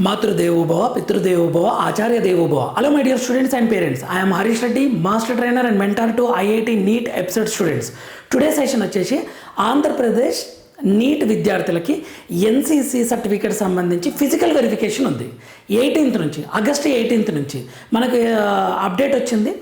మాతృదేవోభవ పితృదేవోభవ ఆచార్య దేవోభవ hello my dear students and parents I'm Harish Reddy master trainer and mentor to IIT NEET episode students today session వచ్చేసి Andhra Pradesh NEET విద్యార్థులకి NCC certificate సంబంధించి physical verification ఉంది. Eighteenth నుంచి ఆగస్ట్ ఎయిటీన్త్ నుంచి మనకు అప్డేట్ వచ్చింది.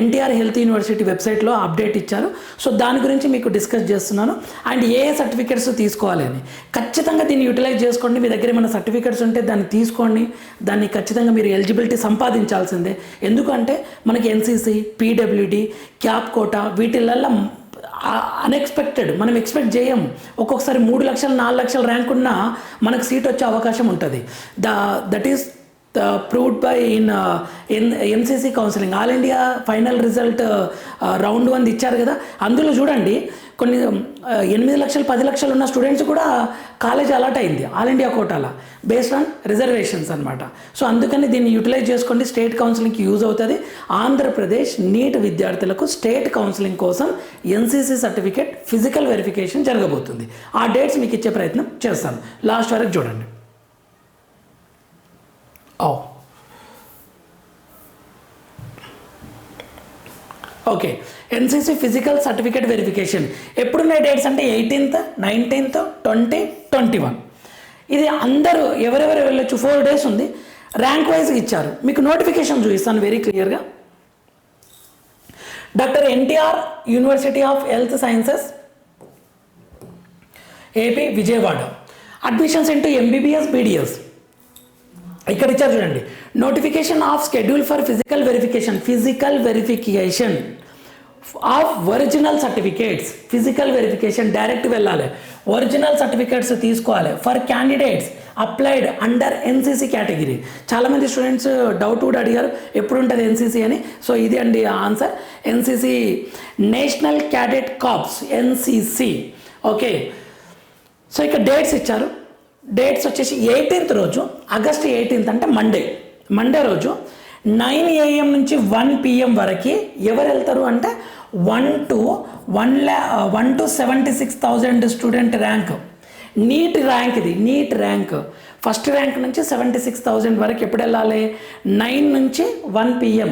ఎన్టీఆర్ హెల్త్ యూనివర్సిటీ వెబ్సైట్లో అప్డేట్ ఇచ్చారు. సో దాని గురించి మీకు డిస్కస్ చేస్తున్నాను. అండ్ ఏ ఏ సర్టిఫికేట్స్ తీసుకోవాలి అని. ఖచ్చితంగా దీన్ని యూటిలైజ్ చేసుకోండి. మీ దగ్గర ఏమైనా సర్టిఫికేట్స్ ఉంటే దాన్ని తీసుకోండి. దాన్ని ఖచ్చితంగా మీరు ఎలిజిబిలిటీ సంపాదించాల్సిందే. ఎందుకంటే మనకి ఎన్సీసీ పీడబ్ల్యూడి క్యాప్ కోటా వీటిలల్లో అన్ఎక్స్పెక్టెడ్ మనం ఎక్స్పెక్ట్ చేయం ఒక్కొక్కసారి మూడు లక్షలు నాలుగు లక్షల ర్యాంక్ ఉన్నా మనకు సీట్ వచ్చే అవకాశం ఉంటుంది. The that is proved by in N MCC counselling all India final result round one ఇచ్చారు కదా. అందులో చూడండి కొన్ని um, uh, ఎనిమిది లక్షలు పది లక్షలు ఉన్న స్టూడెంట్స్ కూడా కాలేజ్ అలాట్ అయింది all India కోటాల based on reservations అనమాట సో అందుకని దీన్ని యూటిలైజ్ చేసుకోండి. స్టేట్ కౌన్సిలింగ్కి యూజ్ అవుతుంది. ఆంధ్రప్రదేశ్ నీట్ విద్యార్థులకు స్టేట్ కౌన్సిలింగ్ కోసం ఎన్సీసీ సర్టిఫికేట్ ఫిజికల్ వెరిఫికేషన్ జరగబోతుంది. ఆ డేట్స్ మీకు ఇచ్చే ప్రయత్నం చేస్తాను. లాస్ట్ వరకు చూడండి. Okay NCC physical certificate verification ఎప్పుడున్నాయి dates అంటే eighteenth nineteenth twenty twenty one ఇది అందరూ ఎవరెవరు వెళ్ళొచ్చు? ఫోర్ డేస్ ఉంది. ర్యాంక్ వైజ్గా ఇచ్చారు. మీకు నోటిఫికేషన్ చూపిస్తాను వెరీ క్లియర్గా doctor NTR university of health sciences AP Vijayawada admissions into MBBS BDS ఇక్కడ ఇచ్చారు చూడండి. Notification of schedule for physical verification physical verification of original certificates physical verification direct వెళ్ళాలి. ఒరిజినల్ సర్టిఫికేట్స్ తీసుకోవాలి. For candidates applied under NCC category చాలామంది students doubt కూడా అడిగారు ఎప్పుడు ఉంటుంది ఎన్సీసీ అని. సో ఇది అండి answer NCC national cadet corps NCC okay so ఇక్కడ డేట్స్ ఇచ్చారు. డేట్స్ వచ్చేసి ఎయిటీన్త్ రోజు. ఆగస్ట్ ఎయిటీన్త్ అంటే మండే మండే రోజు నైన్ ఏఎం నుంచి వన్ పిఎం వరకు ఎవరు వెళ్తారు అంటే one to one ల్యా one two seventy six thousand student rank NEET rank ఇది నీట్ ర్యాంక్ ఫస్ట్ ర్యాంక్ నుంచి సెవెంటీ సిక్స్ థౌజండ్ వరకు ఎప్పుడు వెళ్ళాలి? నైన్ నుంచి వన్ పిఎం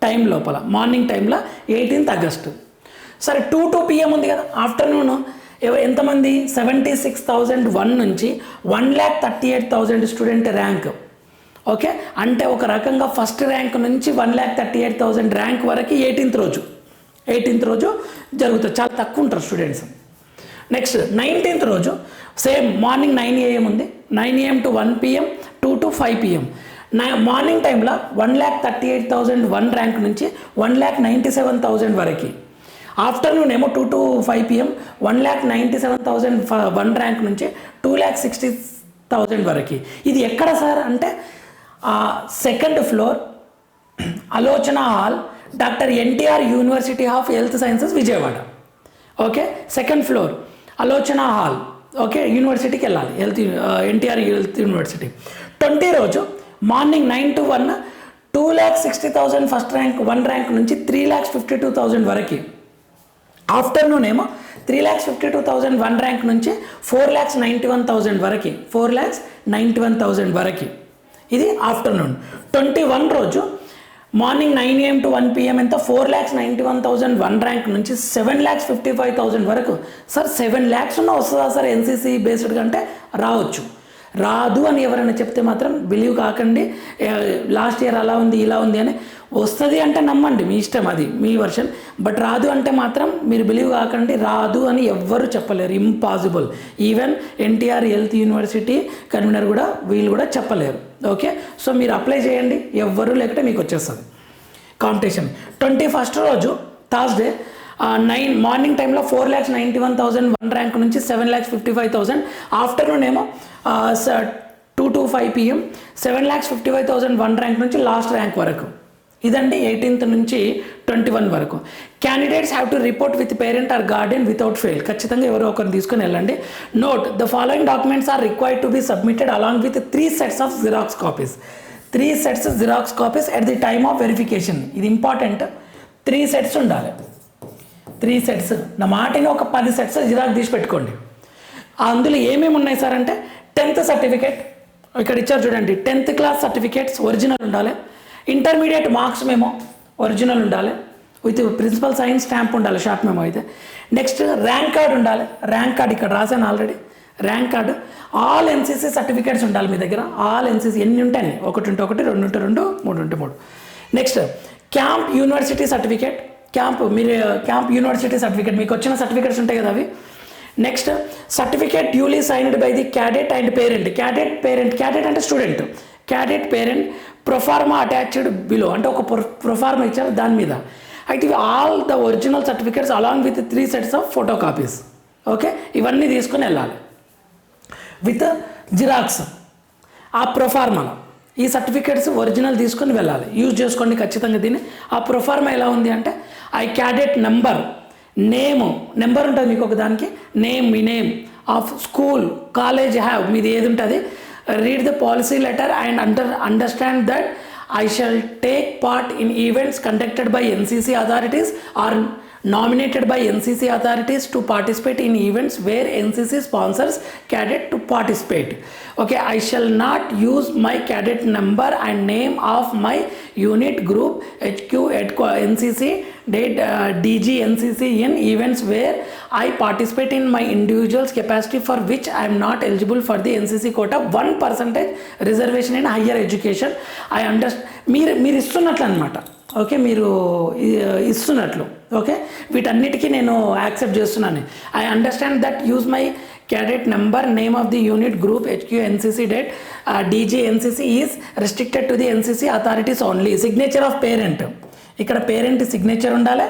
టైం లోపల మార్నింగ్ టైంలో ఎయిటీన్త్ ఆగస్టు సరే టూ టూ పిఎం ఉంది కదా ఆఫ్టర్నూన్ ఎంతమంది? సెవెంటీ సిక్స్ థౌజండ్ వన్ నుంచి one lakh thirty eight thousand student rank okay అంటే ఒక రకంగా ఫస్ట్ ర్యాంక్ నుంచి one lakh thirty eight thousand rank వరకు ఎయిటీన్త్ రోజు. ఎయిటీన్త్ రోజు జరుగుతుంది. చాలా తక్కువ ఉంటారు స్టూడెంట్స్ నెక్స్ట్ నైన్టీన్త్ రోజు సేమ్ మార్నింగ్ నైన్ ఏఎం ఉంది. Nine AM to one PM two to five PM నా మార్నింగ్ టైంలో one lakh thirty eight thousand one rank నుంచి one lakh ninety seven thousand వరకు. ఆఫ్టర్నూన్ ఏమో two to five PM one lakh ninety seven thousand one rank నుంచి two lakh sixty thousand వరకు. ఇది ఎక్కడ sir అంటే second floor Alochana hall doctor NTR university of health sciences Vijayawada. Okay? Second floor Alochana hall. Okay? యూనివర్సిటీకి వెళ్ళాలి. Health NTR health university. Twenty రోజు morning nine to one two lakh sixty thousand first rank one rank నుంచి three lakhs fifty two thousand వరకు. Afternoon ఏమో three lakhs fifty two thousand one rank నుంచి four lakhs ninety one thousand వరకు four lakhs ninety one thousand వరకు. ఇది afternoon. Twenty one రోజు morning nine AM to one PM ఎంత? Four lakhs ninety one thousand one rank నుంచి seven lakhs fifty five thousand వరకు. Sir seven lakhs ఉన్న వస్తుందా sir NCC based కంటే? రావచ్చు. రాదు అని ఎవరైనా చెప్తే మాత్రం బిలీవ్ కాకండి. లాస్ట్ ఇయర్ అలా ఉంది ఇలా ఉంది అని వస్తుంది అంటే నమ్మండి మీ ఇష్టం అది మీ వర్షన్ బట్ రాదు అంటే మాత్రం మీరు బిలీవ్ కాకండి రాదు అని ఎవ్వరు చెప్పలేరు impossible even NTR health university convener కూడా వీళ్ళు కూడా చెప్పలేరు. ఓకే సో మీరు అప్లై చేయండి ఎవ్వరు లేకుంటే మీకు వచ్చేస్తుంది. కాంపిటీషన్ ట్వంటీ ఫస్ట్ రోజు థర్స్డే నైన్ మార్నింగ్ టైంలో four lakhs ninety one thousand one rank నుంచి seven lakhs fifty five thousand afternoon ఏమో two to five PM seven lakhs fifty five thousand one rank నుంచి లాస్ట్ ర్యాంక్ వరకు. ఇదండి eighteenth నుంచి twenty one వరకు. Candidates have to report with parent or guardian without fail ఖచ్చితంగా ఎవరో ఒకరిని తీసుకొని వెళ్ళండి. Note the following documents are required to be submitted along with three sets of xerox copies three sets xerox copies at the time of verification ఇది important three sets ఉండాలి. Three sets నా మాటని ఒక పది సెట్స్ జిరాక్ తీసి పెట్టుకోండి అందులో ఏమేమి ఉన్నాయి సార్ అంటే టెన్త్ సర్టిఫికేట్. ఇక్కడ ఇచ్చారు చూడండి టెన్త్ క్లాస్ సర్టిఫికేట్స్ ఒరిజినల్ ఉండాలి. ఇంటర్మీడియట్ మార్క్స్ మేము ఒరిజినల్ ఉండాలి. విత్ ప్రిన్సిపల్ సైన్స్ స్టాంప్ ఉండాలి షార్ట్ మేము అయితే. నెక్స్ట్ ర్యాంక్ కార్డ్ ఉండాలి. ర్యాంక్ కార్డ్ ఇక్కడ రాశాను already. Rank card. All NCC certificates ఉండాలి మీ దగ్గర. ఆల్ ఎన్సీసీ ఎన్ని ఉంటాయి ఒకటి ఉంటే ఒకటి రెండు ఉంటే రెండు మూడు ఉంటే మూడు. Next camp university certificate. Camp మీరు క్యాంప్ యూనివర్సిటీ సర్టిఫికేట్. మీకు వచ్చిన సర్టిఫికేట్స్ ఉంటాయి కదా అవి? Next certificate duly signed by the cadet and parent cadet parent cadet అంటే student cadet parent proforma attached below అంటే ఒక ప్రొఫార్మా ఇచ్చారు దాని మీద. అయితే ఇవి all the original certificates along with three sets of photo copies okay ఇవన్నీ తీసుకుని వెళ్ళాలి. విత్ జిరాక్స్ ఆ ప్రొఫార్మాలో ఈ సర్టిఫికేట్స్ ఒరిజినల్ తీసుకొని వెళ్ళాలి. యూజ్ చేసుకోండి ఖచ్చితంగా దీన్ని. ఆ ప్రొఫార్మా ఎలా ఉంది అంటే I cadet number name. Number ఉంటుంది మీకు ఒక దానికి name me name of school college have మీది ఏది ఉంటుంది? Read the policy letter and under understand that I shall take part in events conducted by NCC authorities or nominated by NCC authorities to participate in events where NCC sponsors cadet to participate okay I shall not use my cadet number and name of my unit group HQ at NCC date DGNCC in events where I participate in my individuals capacity for which I'm not eligible for the NCC quota one percentage reservation in higher education I understand మీరు మీరు ఇస్తున్నట్లు అనమాట okay మీరు ఇస్తున్నట్లు. Okay వీటన్నిటికీ నేను accept చేస్తున్నాను. I understand that use my cadet number name of the unit group HQ NCC date DG NCC is restricted to the NCC authorities only signature of parent ఇక్కడ పేరెంట్ సిగ్నేచర్ ఉండాలి.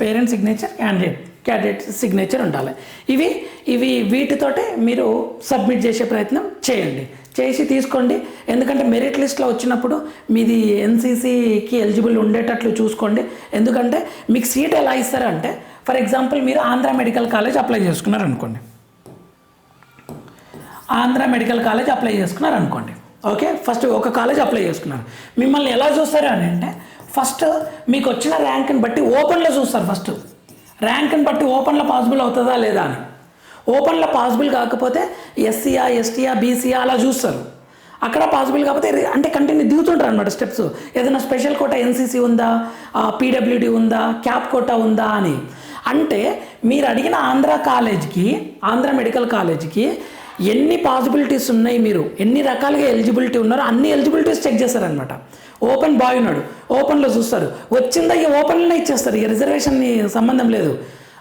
Parent signature candidate candidate signature ఉండాలి. ఇవి ఇవి వీటితోటే మీరు submit చేసే ప్రయత్నం చేయండి. చేసి తీసుకోండి. ఎందుకంటే మెరిట్ లిస్ట్లో వచ్చినప్పుడు మీది ఎన్సీసీకి ఎలిజిబుల్ ఉండేటట్లు చూసుకోండి. ఎందుకంటే మీకు సీట్ ఎలా ఇస్తారంటే ఫర్ ఎగ్జాంపుల్ మీరు ఆంధ్ర మెడికల్ కాలేజ్ అప్లై చేసుకున్నారు అనుకోండి ఆంధ్ర మెడికల్ కాలేజ్ అప్లై చేసుకున్నారు అనుకోండి ఓకే? ఫస్ట్ ఒక కాలేజ్ అప్లై చేసుకున్నారు. మిమ్మల్ని ఎలా చూస్తారు అని అంటే ఫస్ట్ మీకు వచ్చిన ర్యాంక్ని బట్టి ఓపెన్లో చూస్తారు ఫస్ట్. ర్యాంక్ని బట్టి ఓపెన్లో పాసిబుల్ అవుతుందా లేదా అని. ఓపెన్లో పాసిబుల్ కాకపోతే ఎస్సీయా ఎస్టీయా బీసీయా అలా చూస్తారు. అక్కడ పాసిబుల్ కాకపోతే అంటే కంటిన్యూ దిగుతుంటారు అనమాట స్టెప్స్ ఏదైనా స్పెషల్ కోటా ఎన్సీసీ ఉందా? పీడబ్ల్యూడి ఉందా? క్యాప్ కోటా ఉందా అని. అంటే మీరు అడిగిన ఆంధ్ర కాలేజ్కి ఆంధ్ర మెడికల్ కాలేజ్కి ఎన్ని పాసిబిలిటీస్ ఉన్నాయి మీరు? ఎన్ని రకాలుగా ఎలిజిబిలిటీ ఉన్నారో అన్ని ఎలిజిబిలిటీస్ చెక్ చేస్తారనమాట ఓపెన్ బాయ్ ఉన్నాడు. ఓపెన్లో చూస్తారు. వచ్చిందా? ఇక ఓపెన్లోనే ఇచ్చేస్తారు. ఇక రిజర్వేషన్ సంబంధం లేదు.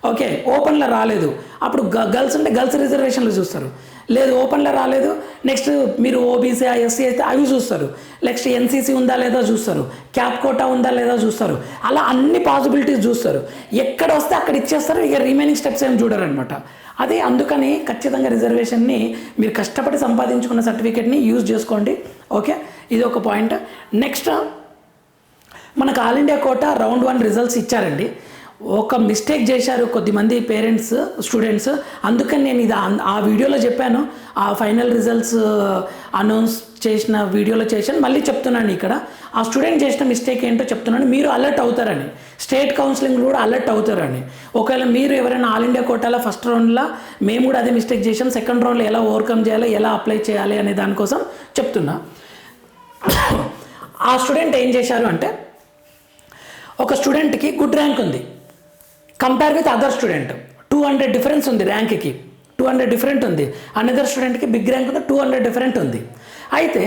ఓకే ఓపెన్లో రాలేదు. అప్పుడు గ- గర్ల్స్ ఉంటే గర్ల్స్ రిజర్వేషన్లు చూస్తారు. లేదు ఓపెన్లో రాలేదు. నెక్స్ట్ మీరు ఓబీసీ ఎస్సీ అయితే అవి చూస్తారు. నెక్స్ట్ ఎన్సీసీ ఉందా లేదా చూస్తారు. క్యాప్ కోటా ఉందా లేదా చూస్తారు. అలా అన్ని పాసిబిలిటీస్ చూస్తారు. ఎక్కడ వస్తే అక్కడ ఇచ్చేస్తారు. ఇక రిమైనింగ్ స్టెప్స్ ఏం చూడరు అనమాట అదే అందుకని ఖచ్చితంగా రిజర్వేషన్ని మీరు కష్టపడి సంపాదించుకున్న సర్టిఫికేట్ని యూజ్ చేసుకోండి. ఓకే? ఇది ఒక పాయింట్. నెక్స్ట్ మనకు all India quota round one results ఇచ్చారండి. ఒక మిస్టేక్ చేశారు కొద్దిమంది పేరెంట్స్ స్టూడెంట్స్ అందుకని నేను ఇది ఆ- వీడియోలో చెప్పాను. ఆ ఫైనల్ రిజల్ట్స్ అనౌన్స్ చేసిన వీడియోలో చేశాను. మళ్ళీ చెప్తున్నాను ఇక్కడ. ఆ స్టూడెంట్ చేసిన మిస్టేక్ ఏంటో చెప్తున్నాను. మీరు అలర్ట్ అవుతారని. స్టేట్ కౌన్సిలింగ్ కూడా అలర్ట్ అవుతారని. ఒకవేళ మీరు ఎవరైనా ఆల్ ఇండియా కోటాలో ఫస్ట్ రౌండ్లో మేము కూడా అదే మిస్టేక్ చేసాం సెకండ్ రౌండ్లో ఎలా ఓవర్కమ్ చేయాలి ఎలా అప్లై చేయాలి అనే దానికోసం చెప్తున్నా. ఆ స్టూడెంట్ ఏం చేశారు అంటే ఒక స్టూడెంట్కి గుడ్ ర్యాంక్ ఉంది. Compare with other student two hundred difference ఉంది ర్యాంక్కి టూ హండ్రెడ్ డిఫరెంట్ ఉంది. అనదర్ స్టూడెంట్కి బిగ్ ర్యాంక్ ఉంది టూ హండ్రెడ్ డిఫరెంట్ ఉంది. అయితే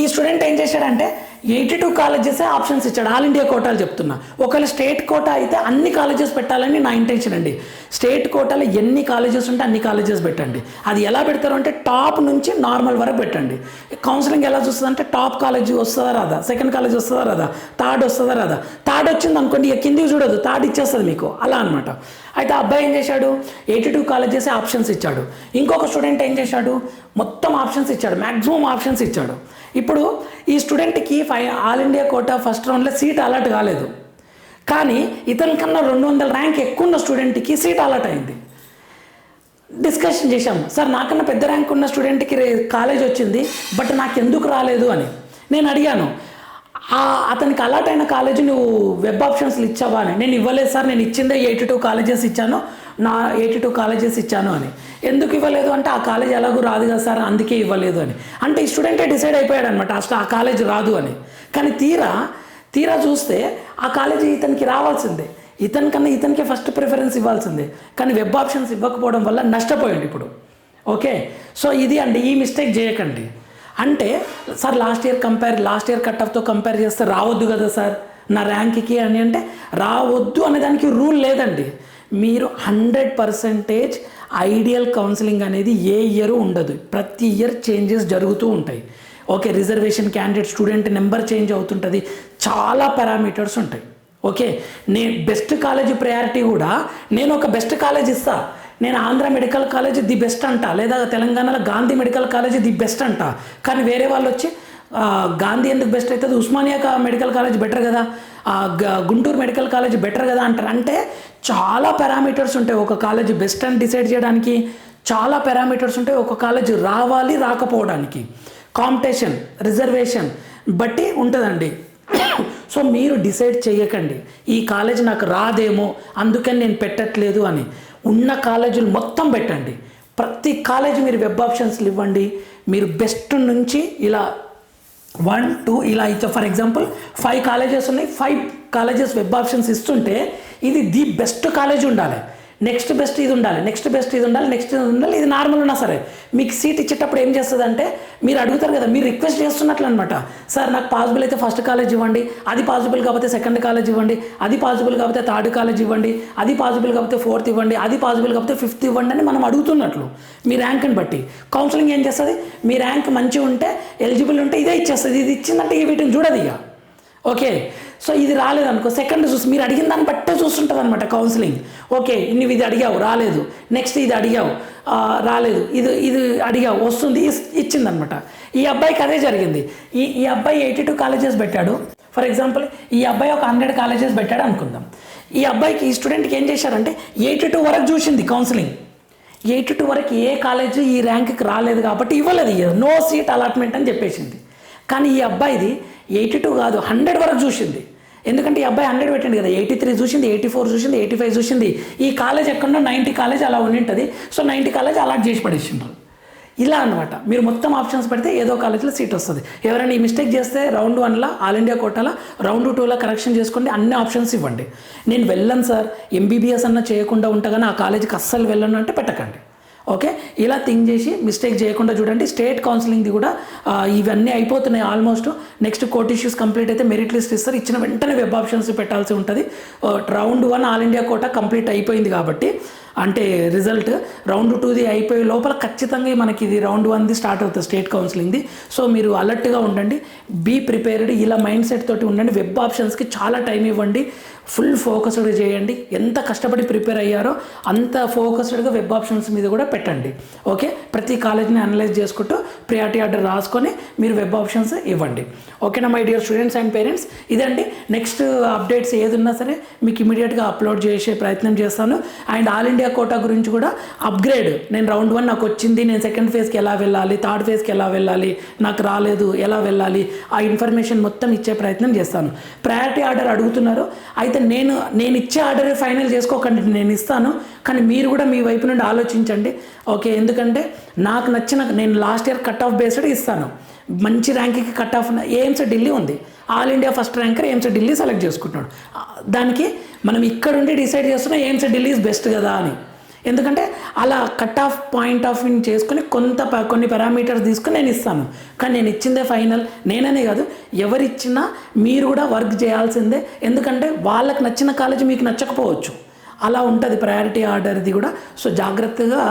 ఈ స్టూడెంట్ ఏం చేశాడంటే ఎయిటీ టూ కాలేజెసే ఆప్షన్స్ ఇచ్చాడు. ఆల్ ఇండియా కోటాలు చెప్తున్నా. ఒకవేళ స్టేట్ కోటా అయితే అన్ని కాలేజెస్ పెట్టాలని నా ఇంటెన్షన్ అండి. స్టేట్ కోటాలో ఎన్ని కాలేజెస్ ఉంటే అన్ని కాలేజెస్ పెట్టండి. అది ఎలా పెడతారు అంటే టాప్ నుంచి నార్మల్ వరకు పెట్టండి. కౌన్సిలింగ్ ఎలా చూస్తుంది అంటే టాప్ కాలేజ్ వస్తుందా రాదా? సెకండ్ కాలేజ్ వస్తుందా రాదా? థర్డ్ వస్తుందా రాదా? థర్డ్ వచ్చింది అనుకోండి ఇక కిందికి చూడదు థర్డ్ ఇచ్చేస్తుంది మీకు. అలా అనమాట అయితే అబ్బాయి ఏం చేశాడు? ఎయిటీ టూ కాలేజెస్ ఆప్షన్స్ ఇచ్చాడు. ఇంకొక స్టూడెంట్ ఏం చేశాడు? మొత్తం ఆప్షన్స్ ఇచ్చాడు. మ్యాక్సిమం ఆప్షన్స్ ఇచ్చాడు. ఇప్పుడు ఈ స్టూడెంట్కి ఫై ఆల్ ఇండియా కోటా ఫస్ట్ రౌండ్లో సీట్ అలాట్ కాలేదు. కానీ ఇతని కన్నా రెండు వందల ర్యాంక్ ఎక్కువ ఉన్న స్టూడెంట్కి సీట్ అలాట్ అయింది. డిస్కషన్ చేశాం. సార్ నాకన్నా పెద్ద ర్యాంక్ ఉన్న స్టూడెంట్కి కాలేజ్ వచ్చింది బట్ నాకు ఎందుకు రాలేదు అని. నేను అడిగాను అతనికి అలాట్ అయిన కాలేజ్ నువ్వు వెబ్ ఆప్షన్స్లు ఇచ్చావా అని. నేను ఇవ్వలేదు సార్ నేను ఇచ్చిందే ఎయిటీ టూ కాలేజెస్ ఇచ్చాను నా ఎయిటీ టూ కాలేజెస్ ఇచ్చాను అని. ఎందుకు ఇవ్వలేదు అంటే ఆ కాలేజ్ ఎలాగో రాదు కదా సార్ అందుకే ఇవ్వలేదు అని. అంటే ఈ స్టూడెంటే డిసైడ్ అయిపోయాడు అనమాట అసలు ఆ కాలేజ్ రాదు అని. కానీ తీరా తీరా చూస్తే ఆ కాలేజీ ఇతనికి రావాల్సిందే. ఇతని కన్నా ఇతనికే ఫస్ట్ ప్రిఫరెన్స్ ఇవ్వాల్సిందే. కానీ వెబ్ ఆప్షన్స్ ఇవ్వకపోవడం వల్ల నష్టపోయాడు ఇప్పుడు. ఓకే? సో ఇది అండి ఈ మిస్టేక్ చేయకండి. అంటే sir last year compare last year cut ఆఫ్తో compare చేస్తే రావద్దు కదా సార్? నా ర్యాంక్కి అని అంటే రావద్దు అనే దానికి రూల్ లేదండి. మీరు హండ్రెడ్ పర్సెంటేజ్ ఐడియల్ కౌన్సిలింగ్ అనేది ఏ ఇయర్ ఉండదు. ప్రతి ఇయర్ చేంజెస్ జరుగుతూ ఉంటాయి. Okay reservation candidate student number change అవుతుంటుంది. చాలా పారామీటర్స్ ఉంటాయి. ఓకే నేను బెస్ట్ కాలేజ్ ప్రయారిటీ కూడా నేను ఒక బెస్ట్ కాలేజ్ ఇస్తా. నేను Andhra medical college the best అంట లేదా తెలంగాణలో Gandhi medical college the best అంట. కానీ వేరే వాళ్ళు వచ్చి గాంధీ ఎందుకు బెస్ట్ అవుతుంది? ఉస్మానియా మెడికల్ కాలేజ్ బెటర్ కదా? గుంటూరు మెడికల్ కాలేజ్ బెటర్ కదా అంటారు. అంటే చాలా పారామీటర్స్ ఉంటాయి. ఒక కాలేజ్ బెస్ట్ అని డిసైడ్ చేయడానికి చాలా పారామీటర్స్ ఉంటాయి. ఒక కాలేజ్ రావాలి రాకపోవడానికి. కాంపిటీషన్ రిజర్వేషన్ బట్టి ఉంటుందండి. సో మీరు డిసైడ్ చేయకండి. ఈ కాలేజ్ నాకు రాదేమో అందుకని నేను పెట్టట్లేదు అని. ఉన్న కాలేజీలు మొత్తం పెట్టండి. ప్రతి కాలేజ్ మీరు వెబ్ ఆప్షన్స్లు ఇవ్వండి. మీరు బెస్ట్ నుంచి ఇలా వన్ టూ ఇలా ఇచ్చా ఫర్ ఎగ్జాంపుల్ ఫైవ్ కాలేజెస్ ఉన్నాయి ఫైవ్ కాలేజెస్ వెబ్ ఆప్షన్స్ ఇస్తుంటే ఇది ది బెస్ట్ కాలేజ్ ఉండాలి. నెక్స్ట్ బెస్ట్ ఇది ఉండాలి నెక్స్ట్ బెస్ట్ ఇది ఉండాలి నెక్స్ట్ ఇది ఉండాలి ఇది నార్మల్ ఉన్నా సరే. మీకు సీట్ ఇచ్చేటప్పుడు ఏం చేస్తుంది అంటే మీరు అడుగుతారు కదా మీరు రిక్వెస్ట్ చేస్తున్నట్లు అనమాట సార్ నాకు పాసిబుల్ అయితే ఫస్ట్ కాలేజ్ ఇవ్వండి అది పాసిబుల్ కాకపోతే సెకండ్ కాలేజ్ ఇవ్వండి అది పాసిబుల్ కాకపోతే థర్డ్ కాలేజ్ ఇవ్వండి అది పాసిబుల్ కాకపోతే ఫోర్త్ ఇవ్వండి అది పాసిబుల్ కాకపోతే ఫిఫ్త్ ఇవ్వండి అని మనం అడుగుతున్నట్లు. మీ ర్యాంక్ని బట్టి. కౌన్సిలింగ్ ఏం చేస్తుంది? మీ ర్యాంక్ మంచిగా ఉంటే ఎలిజిబుల్ ఉంటే ఇదే ఇచ్చేస్తుంది. ఇది ఇచ్చిందంటే వీటిని చూడదు ఇక ఓకే. సో ఇది రాలేదనుకో సెకండ్ చూసి మీరు అడిగిన దాన్ని బట్టే చూస్తుంటుంది అనమాట కౌన్సిలింగ్ ఓకే నువ్వు ఇది అడిగావు రాలేదు. నెక్స్ట్ ఇది అడిగావు రాలేదు. ఇది ఇది అడిగావు వస్తుంది ఇచ్చిందనమాట ఈ అబ్బాయికి అదే జరిగింది. ఈ ఈ అబ్బాయి ఎయిటీ టూ కాలేజెస్ పెట్టాడు. ఫర్ ఎగ్జాంపుల్ ఈ అబ్బాయి ఒక హండ్రెడ్ కాలేజెస్ పెట్టాడు అనుకుందాం. ఈ అబ్బాయికి ఈ స్టూడెంట్కి ఏం చేశారంటే ఎయిటీ టూ వరకు చూసింది కౌన్సిలింగ్ ఎయిటీ టూ వరకు ఏ కాలేజ్ ఈ ర్యాంక్కి రాలేదు కాబట్టి ఇవ్వలేదు. నో సీట్ అలాట్మెంట్ అని చెప్పేసింది. కానీ ఈ అబ్బాయిది ఎయిటీ టూ కాదు హండ్రెడ్ వరకు చూసింది. ఎందుకంటే ఈ అబ్బాయి హండ్రెడ్ పెట్టండి కదా ఎయిటీ త్రీ చూసింది ఎయిటీ ఫోర్ చూసింది ఎయిటీ ఫైవ్ చూసింది. ఈ కాలేజ్ ఎక్కడో నైంటీ కాలేజ్ అలా ఉండి ఉంటుంది సో నైంటీ కాలేజ్ అలాట్ చేసి పడేసిండ్రు. ఇలా అనమాట మీరు మొత్తం ఆప్షన్స్ పెడితే ఏదో కాలేజ్లో సీట్ వస్తుంది. ఎవరైనా ఈ మిస్టేక్ చేస్తే రౌండ్ వన్లో ఆల్ ఇండియా కోటాలో రౌండ్ టూలో కరెక్షన్ చేసుకోండి అన్ని ఆప్షన్స్ ఇవ్వండి. నేను వెళ్ళను సార్ ఎంబీబీఎస్ అన్న చేయకుండా ఉంటా కానీ ఆ కాలేజీకి అస్సలు వెళ్ళను అంటే పెట్టకండి. ఓకే? ఇలా థింక్ చేసి మిస్టేక్ చేయకుండా చూడండి. స్టేట్ కౌన్సిలింగ్ది కూడా ఇవన్నీ అయిపోతున్నాయి almost. Next court issues complete అయితే మెరిట్ లిస్ట్ ఇస్తారు. ఇచ్చిన వెంటనే వెబ్ ఆప్షన్స్ పెట్టాల్సి ఉంటుంది. Round one all India quota complete అయిపోయింది కాబట్టి అంటే రిజల్ట్ రౌండ్ టూది అయిపోయే లోపల ఖచ్చితంగా మనకి ఇది రౌండ్ వన్ది స్టార్ట్ అవుతుంది స్టేట్ కౌన్సిలింగ్ది సో మీరు అలర్ట్గా ఉండండి బీ ప్రిపేర్డ్ ఇలా మైండ్ సెట్ తోటి ఉండండి. వెబ్ ఆప్షన్స్కి చాలా టైం ఇవ్వండి. ఫుల్ ఫోకస్డ్ చేయండి. ఎంత కష్టపడి ప్రిపేర్ అయ్యారో అంత ఫోకస్డ్గా వెబ్ ఆప్షన్స్ మీద కూడా పెట్టండి. ఓకే ప్రతి కాలేజ్ని అనలైజ్ చేసుకుంటూ ప్రియారిటీ ఆర్డర్ రాసుకొని మీరు వెబ్ ఆప్షన్స్ ఇవ్వండి. ఓకేనా my dear students and parents ఇదండి. నెక్స్ట్ అప్డేట్స్ ఏది ఉన్నా సరే మీకు ఇమీడియట్గా అప్లోడ్ చేసే ప్రయత్నం చేస్తాను. అండ్ ఆల్ ఇండియా కోటా గురించి కూడా అప్గ్రేడ్ నేను రౌండ్ వన్ నాకు వచ్చింది నేను సెకండ్ ఫేజ్కి ఎలా వెళ్ళాలి థర్డ్ ఫేజ్కి ఎలా వెళ్ళాలి నాకు రాలేదు ఎలా వెళ్ళాలి ఆ ఇన్ఫర్మేషన్ మొత్తం ఇచ్చే ప్రయత్నం చేస్తాను. ప్రయారిటీ ఆర్డర్ అడుగుతున్నారు. అయితే నేను నేను ఇచ్చే ఆర్డరే ఫైనల్ చేసుకోకండి నేను ఇస్తాను. కానీ మీరు కూడా మీ వైపు నుండి ఆలోచించండి. ఓకే ఎందుకంటే నాకు నచ్చిన నేను last year cut off based ఇస్తాను. మంచి ర్యాంక్కి కట్ ఆఫ్ ఎయిమ్స్ ఢిల్లీ ఉంది. All India first ranker AIIMS Delhi select చేసుకుంటున్నాడు. దానికి మనం ఇక్కడ ఉండి డిసైడ్ చేస్తున్నా ఎయిమ్స్ ఢిల్లీ ఈజ్ బెస్ట్ కదా అని. ఎందుకంటే అలా cut off point off in చేసుకుని కొంత ప- కొన్ని పారామీటర్స్ తీసుకుని నేను ఇస్తాను. కానీ నేను ఇచ్చిందే ఫైనల్ నేననే కాదు ఎవరిచ్చినా మీరు కూడా వర్క్ చేయాల్సిందే. ఎందుకంటే వాళ్ళకి నచ్చిన కాలేజ్ మీకు నచ్చకపోవచ్చు. అలా ఉంటుంది ప్రయారిటీ ఆర్డర్ది కూడా. సో జాగ్రత్తగా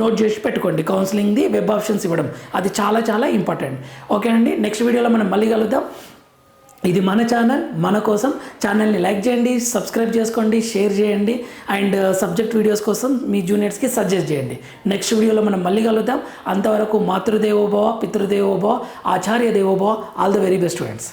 నోట్ చేసి పెట్టుకోండి. కౌన్సిలింగ్ది వెబ్ ఆప్షన్స్ ఇవ్వడం. అది చాలా చాలా ఇంపార్టెంట్ ఓకే అండి? నెక్స్ట్ వీడియోలో మనం మళ్ళీ కలుద్దాం. ఇది మన ఛానల్ మన కోసం. ఛానల్ని లైక్ చేయండి సబ్స్క్రైబ్ చేసుకోండి షేర్ చేయండి. అండ్ సబ్జెక్ట్ వీడియోస్ కోసం మీ జూనియర్స్కి సజెస్ట్ చేయండి. నెక్స్ట్ వీడియోలో మనం మళ్ళీ కలుద్దాం. అంతవరకు మాతృదేవోభవ పితృదేవోభవ ఆచార్య దేవోభవ all the very best students